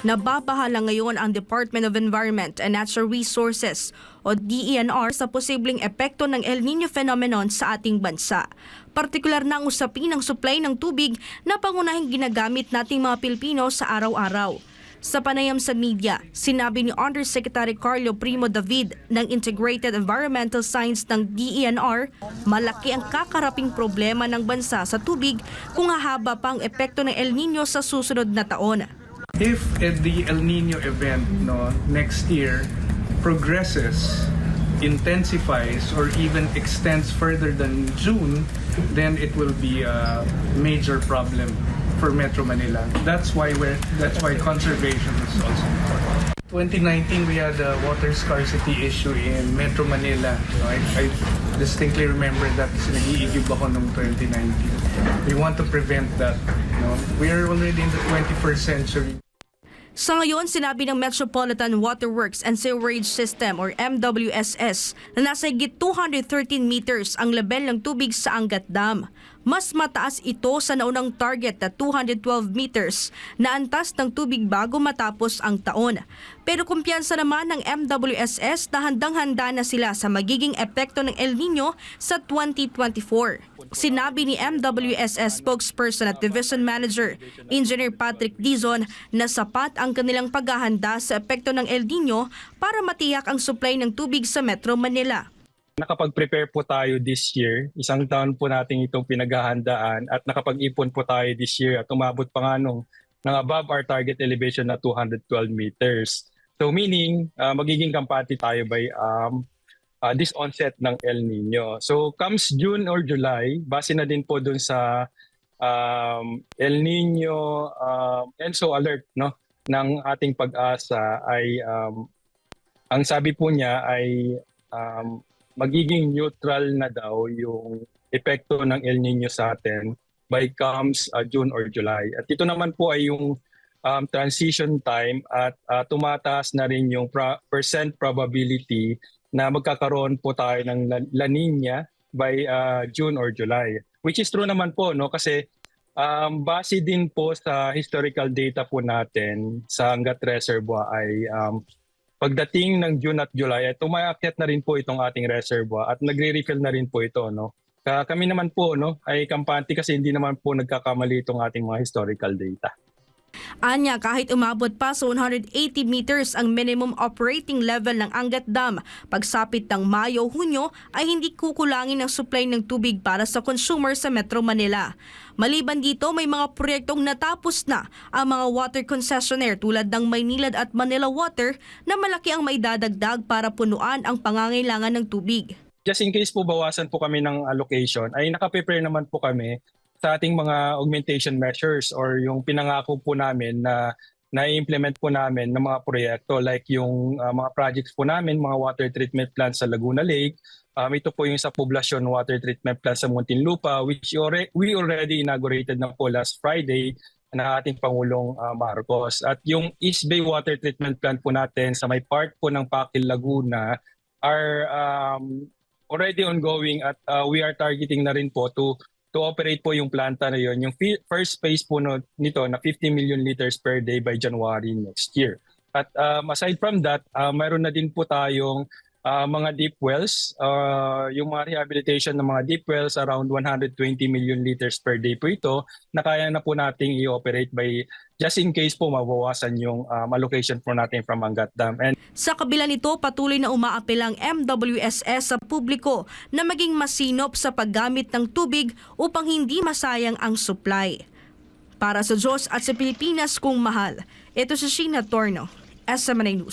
Nababahala ngayon ang Department of Environment and Natural Resources o DENR sa posibleng epekto ng El Nino phenomenon sa ating bansa. Partikular na ang usapin ng supply ng tubig na pangunahing ginagamit nating mga Pilipino sa araw-araw. Sa panayam sa media, sinabi ni Undersecretary Carlo Primo David ng Integrated Environmental Science ng DENR, malaki ang kakaraping problema ng bansa sa tubig kung hahaba pa ang epekto ng El Nino sa susunod na taon. If uh, the El Nino event no next year progresses, intensifies, or even extends further than June, then it will be a major problem for Metro Manila. That's why we're that's why conservation is also important. 2019, we had a water scarcity issue in Metro Manila. So I, I distinctly remember that kasi ako noong 2019. We want to prevent that. We are already in the 21st century. Sa ngayon, sinabi ng Metropolitan Waterworks and Sewerage System or MWSS na nasa higit 213 meters ang level ng tubig sa Angat Dam. Mas mataas ito sa naunang target na 212 meters na antas ng tubig bago matapos ang taon. Pero kumpiyansa naman ng MWSS na handang-handa na sila sa magiging epekto ng El Nino sa 2024. Sinabi ni MWSS spokesperson at division manager, Engineer Patrick Dizon, na sapat ang kanilang paghahanda sa epekto ng El Nino para matiyak ang supply ng tubig sa Metro Manila. Nakapag-prepare po tayo this year. Isang taon po natin itong pinaghahandaan at nakapag-ipon po tayo this year at umabot pa nga nung ng above our target elevation na 212 meters. So meaning, uh, magiging kampante tayo by um, uh, this onset ng El Nino. So comes June or July, base na din po dun sa um, El Nino um, ENSO alert no ng ating pag-asa ay um, ang sabi po niya ay um, magiging neutral na daw yung epekto ng El Nino sa atin by comes uh, June or July. At ito naman po ay yung um, transition time at uh, tumataas na rin yung pro- percent probability na magkakaroon po tayo ng La, La Nina by uh, June or July. Which is true naman po no kasi um, base din po sa historical data po natin sa Angat Reservoir ay um, pagdating ng June at July, ay tumayakyat na rin po itong ating reservoir at nagre-refill na rin po ito. No? Ka- Kami naman po no, ay kampante kasi hindi naman po nagkakamali itong ating mga historical data. Anya, kahit umabot pa sa 180 meters ang minimum operating level ng Angat Dam, pagsapit ng Mayo-Hunyo ay hindi kukulangin ang supply ng tubig para sa consumer sa Metro Manila. Maliban dito, may mga proyektong natapos na ang mga water concessionaire tulad ng Maynilad at Manila Water na malaki ang maidadagdag para punuan ang pangangailangan ng tubig. Just in case po bawasan po kami ng allocation, ay nakaprepare naman po kami sa ating mga augmentation measures or yung pinangako po namin na na-implement po namin ng mga proyekto like yung uh, mga projects po namin, mga water treatment plants sa Laguna Lake. Um, ito po yung sa Poblacion Water Treatment Plant sa Muntinlupa which we already inaugurated na po last Friday na ating Pangulong uh, Marcos. At yung East Bay Water Treatment Plant po natin sa may part po ng Pakil Laguna are um, already ongoing at uh, we are targeting na rin po to to operate po yung planta na yon yung fi- first phase po no, nito na 50 million liters per day by January next year. At um, aside from that, uh, mayroon na din po tayong uh, mga deep wells, uh, yung mga rehabilitation ng mga deep wells around 120 million liters per day po ito na kaya na po nating i-operate by just in case po mabawasan yung um, allocation po natin from Angat Dam. And Sa kabila nito, patuloy na umaapel ang MWSS sa publiko na maging masinop sa paggamit ng tubig upang hindi masayang ang supply. Para sa Diyos at sa Pilipinas kung mahal, ito si Sheena Torno, SMNA News.